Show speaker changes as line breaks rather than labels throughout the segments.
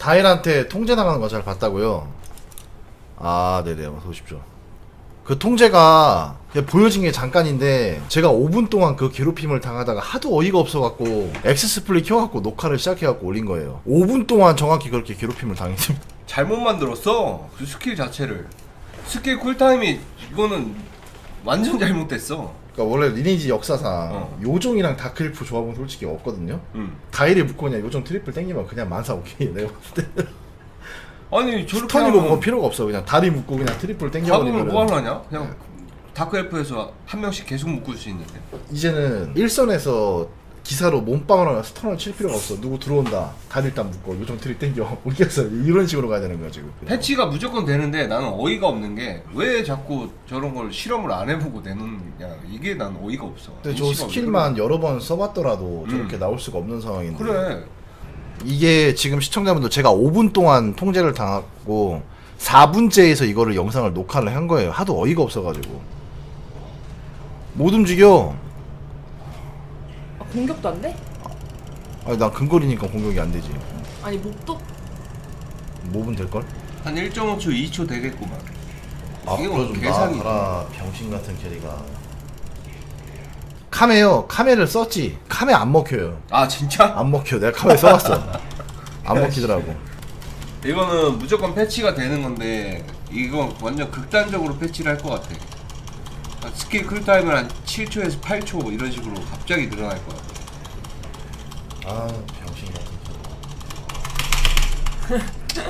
다일한테 통제 나가는 거 잘 봤다고요? 아, 네네, 어서 오십시오. 그 통제가 보여진 게 잠깐인데 제가 5분 동안 그 괴롭힘을 당하다가 하도 어이가 없어갖고 엑스스플릿 켜갖고 녹화를 시작해갖고 올린 거예요. 5분 동안 정확히 그렇게 괴롭힘을 당했습니다.
잘못 만들었어. 그 스킬 자체를. 스킬 쿨타임이 이거는 완전 잘못됐어.
그러니까 원래 리니지 역사상
어.
요종이랑 다크리프 조합은 솔직히 없거든요.
응.
다일에 묶고 그냥 요정 트리플 땡기면 그냥 만사 오케이 내가 봤을 때
아니 저렇게
스턴이고
하면
뭐 필요가 없어 그냥 다리 묶고 그냥 트리플 땡겨버리면
뭐하러 하냐? 그냥 다크 엘프에서 한 명씩 계속 묶을 수 있는데.
이제는 일선에서 기사로 몸빵을 하나 스턴을 칠 필요가 없어 누구 들어온다 다리 일단 묶고 요정 트리 땡겨 모르겠어 이런 식으로 가야 되는 거야 지금
패치가 무조건 되는데 나는 어이가 없는 게 왜 자꾸 저런 걸 실험을 안 해보고 내놓느냐 이게 난 어이가 없어.
근데 저 스킬만 여러 번 써봤더라도
음.
저렇게 나올 수가 없는 상황인데
그래.
이게 지금 시청자분들 제가 5분 동안 통제를 당하고 4분째에서 이거를 영상을 녹화를 한 거예요. 하도 어이가 없어가지고 못 움직여.
아, 공격도 안 돼?
아니 난 근거리니까 공격이 안 되지.
아니 목도
몹은 될 걸?
한 1.5초, 2초 되겠구만.
아,
이게 뭐
앞으로 좀
계산이
나아가라 병신 같은 캐리가. 카메요. 카메를 썼지. 카메 안 먹혀요.
아 진짜?
안 먹혀. 내가 카메 써봤어. 안 먹히더라고.
이거는 무조건 패치가 되는 건데 이건 완전 극단적으로 패치를 할 것 같아. 아, 스킬 쿨타임을 한 7초에서 8초 이런 식으로 갑자기 늘어날 것 같아.
아 병신 같은 캐리.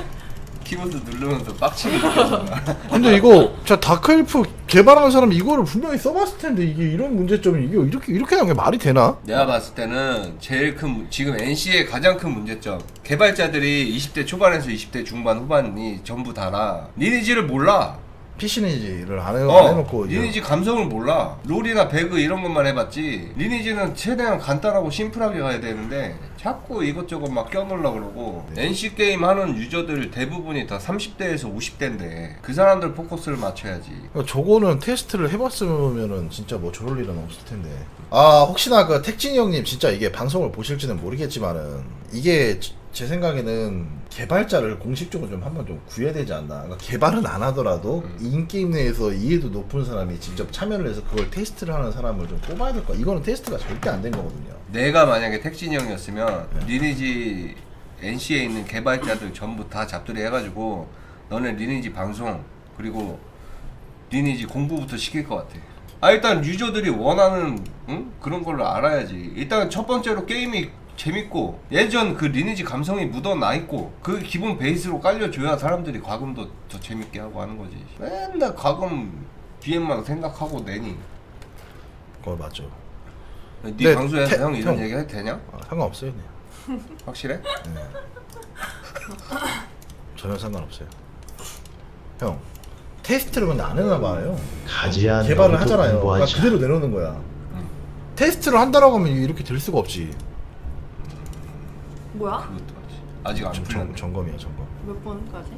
키보드 누르면서 빡치게.
근데 이거 자 다크엘프 개발하는 사람 이거를 분명히 써봤을 텐데 이게 이런 문제점이 이게 이렇게 이렇게 나온 게 말이 되나?
내가 봤을 때는 제일 큰 문- 지금 NC의 가장 큰 문제점 개발자들이 20대 초반에서 20대 중반 후반이 전부 다라 리니지를 몰라
PC니지를 안, 해,
안어
해놓고 이제
리니지 감성을 몰라 롤이나 배그 이런 것만 해봤지 리니지는 최대한 간단하고 심플하게 가야 되는데 자꾸 이것저것 막 껴놓으려고 그러고
네.
NC 게임 하는 유저들 대부분이 다 30대에서 50대인데 그 사람들 포커스를 맞춰야지
그러니까 저거는 테스트를 해봤으면은 진짜 뭐 저럴 일은 없을 텐데. 아 혹시나 그 택진이 형님 진짜 이게 방송을 보실지는 모르겠지만은 이게 저- 제 생각에는 개발자를 공식적으로 좀 한번 좀 구해야 되지 않나. 그러니까 개발은 안 하더라도
음.
인게임 내에서 이해도 높은 사람이 직접 참여를 해서 그걸 테스트를 하는 사람을 좀 뽑아야 될 거야. 이거는 테스트가 절대 안 된 거거든요.
내가 만약에 택진이 형이었으면
네.
리니지 NC에 있는 개발자들 전부 다 잡들이 해가지고 너네 리니지 방송 그리고 리니지 공부부터 시킬 것 같아. 아 일단 유저들이 원하는 응? 그런 걸로 알아야지. 일단 첫 번째로 게임이 재밌고 예전 그 리니지 감성이 묻어나 있고 그 기본 베이스로 깔려줘야 사람들이 과금도 더 재밌게 하고 하는 거지. 맨날 과금 뒤에만 생각하고 내니.
그거 맞죠.
네,
네,
방송에서
태-
형 이런
형.
얘기 해도 되냐?
아, 상관없어요. 네.
확실해?
전혀 상관없어요. 형 테스트를 근데 안 해나 봐요.
가지야
개발을 하잖아요. 그러니까. 그대로 내놓는 거야. 테스트를 한다라고 하면 이렇게 될 수가 없지.
뭐야?
그것도 맞지. 아직 안 풀렸네.
점검이야 점검.
몇 번까지?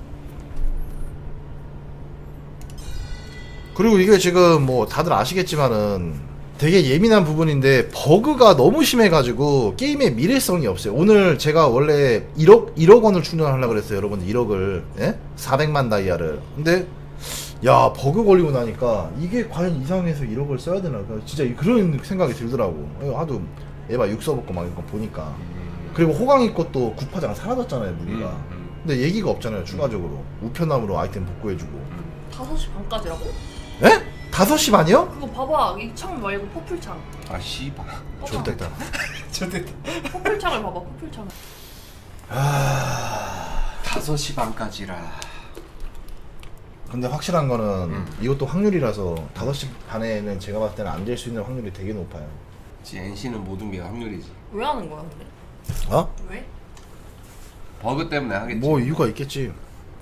그리고 이게 지금 뭐 다들 아시겠지만은 되게 예민한 부분인데 버그가 너무 심해가지고 게임의 미래성이 없어요. 오늘 제가 원래 1억 1억 원을 충전하려고 그랬어요, 여러분들 1억을 예? 400만 다이아를. 근데 야 버그 걸리고 나니까 이게 과연 이상해서 1억을 써야 되나? 그러니까 진짜 그런 생각이 들더라고. 어, 하도 에바 6 써먹고 막 이거 보니까. 그리고 호강이 것도 구파장 사라졌잖아요, 무기가.
음, 음.
근데 얘기가 없잖아요, 추가적으로. 우편함으로 아이템 복구해주고.
5시 반까지라고?
에? 5시 반이요?
그거 봐봐 이창 말고 퍼플창
아 씨발.
좋됐다.
저때
퍼플창을 봐봐 퍼플창을
5시 반까지라.
근데 확실한 거는
음.
이것도 확률이라서 5시 반에는 제가 봤을 때는 안 될 수 있는 확률이 되게 높아요.
지 NC는 모든 게 확률이지.
왜 하는 거야 근데?
어?
왜?
버그 때문에 하겠지.
뭐 이유가 있겠지.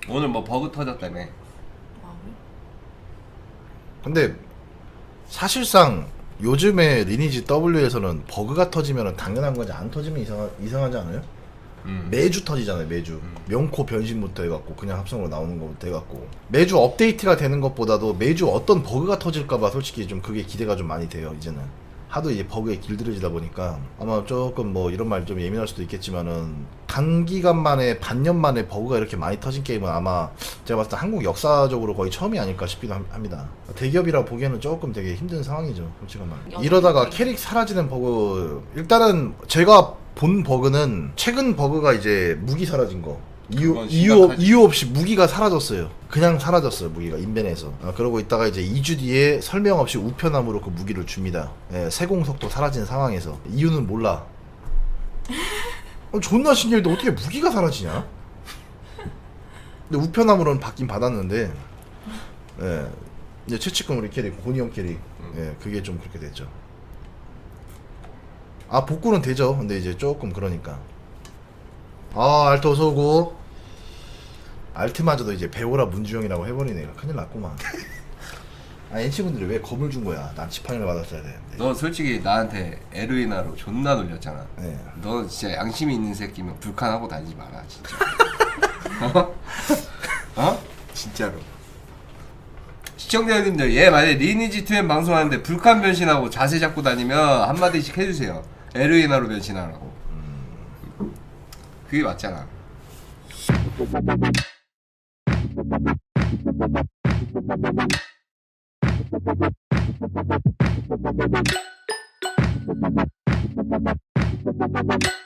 오늘 뭐 버그 터졌다며.
아 왜?
근데 사실상 요즘에 리니지 W에서는 버그가 터지면 당연한 거지 안 터지면 이상, 이상하지 않아요?
음.
매주 터지잖아요 매주 명코 변신부터 해갖고 그냥 합성으로 나오는 것부터 해갖고 매주 업데이트가 되는 것보다도 매주 어떤 버그가 터질까봐 솔직히 좀 그게 기대가 좀 많이 돼요 이제는 하도 이제 버그에 길들여지다 보니까 아마 조금 뭐 이런 말 좀 예민할 수도 있겠지만은 단기간 만에 반년 만에 버그가 이렇게 많이 터진 게임은 아마 제가 봤을 때 한국 역사적으로 거의 처음이 아닐까 싶기도 함- 합니다. 대기업이라 보기에는 조금 되게 힘든 상황이죠. 솔직한 말. 이러다가 캐릭 사라지는 버그 일단은 제가 본 버그는 최근 버그가 이제 무기 사라진 거. 이유
그건
이유
심각하지.
이유 없이 무기가 사라졌어요. 그냥 사라졌어요 무기가 인벤에서. 아, 그러고 있다가 이제 2주 뒤에 설명 없이 우편함으로 그 무기를 줍니다. 예, 세공석도 사라진 상황에서 이유는 몰라. 어, 존나 신기한데 어떻게 무기가 사라지냐? 근데 우편함으로는 받긴 받았는데, 예, 이제 최측근 우리 캐릭 고니형 캐릭, 예, 그게 좀 그렇게 됐죠. 아 복구는 되죠. 근데 이제 조금 그러니까. 아 알트 어서 오고. 알트마저도 이제 배우라 문주영이라고 해버리네. 큰일 났구만. 아 NC분들이 왜 겁을 준 거야? 난 지팡이를 받았어야 되는데.
너 솔직히 나한테 에르이나로 존나 놀렸잖아.
네.
너 진짜 양심이 있는 새끼면 불칸하고 다니지 마라 진짜. 어? 어? 진짜로. 시청자님들 얘 만약에 리니지 2엔 방송하는데 불칸 변신하고 자세 잡고 다니면 한마디씩 해주세요. 에르이나로 변신하라고. 그게 맞잖아. Thank you.